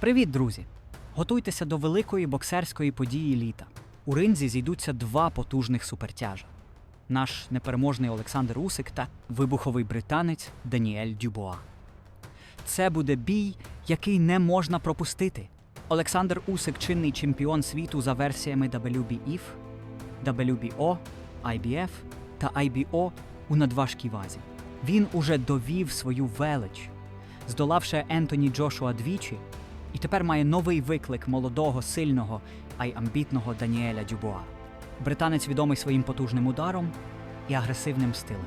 Привіт, друзі! Готуйтеся до великої боксерської події літа. У ринзі зійдуться два потужних супертяжа: наш непереможний Олександр Усик та вибуховий британець Даніель Дюбуа. Це буде бій, який не можна пропустити. Олександр Усик чинний чемпіон світу за версіями WBF, WBO, IBF та IBO у надважкій вазі. Він уже довів свою велич, здолавши Ентоні Джошуа двічі, і тепер має новий виклик молодого, сильного, а й амбітного Даніеля Дюбуа. Британець відомий своїм потужним ударом і агресивним стилем.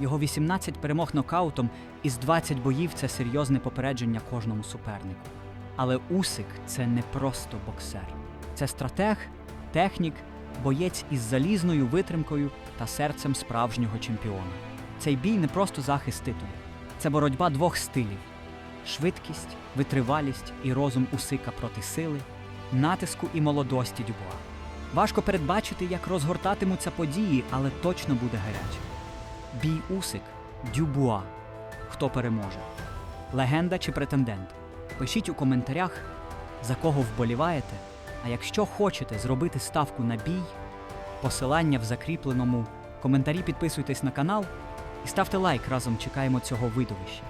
Його 18 перемог нокаутом із 20 боїв це серйозне попередження кожному супернику. Але Усик це не просто боксер. Це стратег, технік, боєць із залізною витримкою та серцем справжнього чемпіона. Цей бій не просто захист титулу, це боротьба двох стилів: швидкість, витривалість і розум Усика проти сили, натиску і молодості Дюбуа. Важко передбачити, як розгортатимуться події, але точно буде гаряче. Бій Усик, Дюбуа. Хто переможе? Легенда чи претендент? Пишіть у коментарях, за кого вболіваєте. А якщо хочете зробити ставку на бій, посилання в закріпленому коментарі підписуйтесь на канал і ставте лайк разом чекаємо цього видовища.